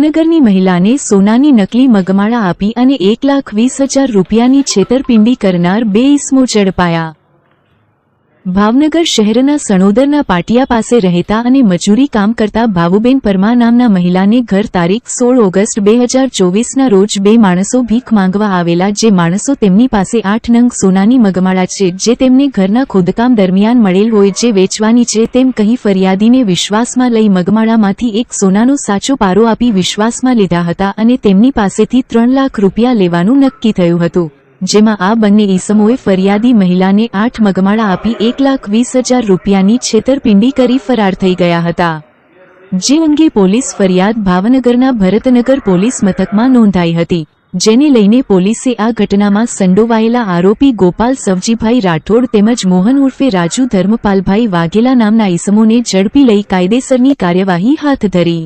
નગરની મહિલાને સોનાની નકલી મગમાળા આપી અને એક લાખ વીસ હજાર રૂપિયાની છેતરપિંડી કરનાર બે ઇસમો ઝડપાયા. ભાવનગર શહેરના સણોદરના પાટિયા પાસે રહેતા અને મજૂરી કામ કરતા ભાવુબેન પરમા નામના મહિલાને ઘર તારીખ સોળ ઓગસ્ટ બે હજાર ચોવીસના રોજ બે માણસો ભીખ માંગવા આવેલા જે માણસો તેમની પાસે આઠ નંગ સોનાની મગમાળા છે, જે તેમને ઘરના ખોદકામ દરમિયાન મળેલ હોય જે વેચવાની છે, તેમ કહી ફરિયાદીને વિશ્વાસમાં લઈ મગમાળામાંથી એક સોનાનો સાચો પારો આપી વિશ્વાસમાં લીધા હતા અને તેમની પાસેથી ત્રણ લાખ રૂપિયા લેવાનું નક્કી થયું હતું. જેમાં આ બંને ઈસમોએ ફરિયાદી મહિલાને આઠ મગમાળા આપી એક લાખ વીસ હજાર રૂપિયાની છેતરપિંડી કરી ફરાર થઈ ગયા હતા. જે અંગે પોલીસ ફરિયાદ ભાવનગરના ભરતનગર પોલીસ મથકમાં નોંધાઈ હતી, જેને લઈને પોલીસે આ ઘટનામાં સંડોવાયેલા આરોપી ગોપાલ સવજીભાઈ રાઠોડ તેમજ મોહન ઉર્ફે રાજુ ધર્મપાલભાઈ વાઘેલા નામના ઈસમોને ઝડપી લઈ કાયદેસરની કાર્યવાહી હાથ ધરી.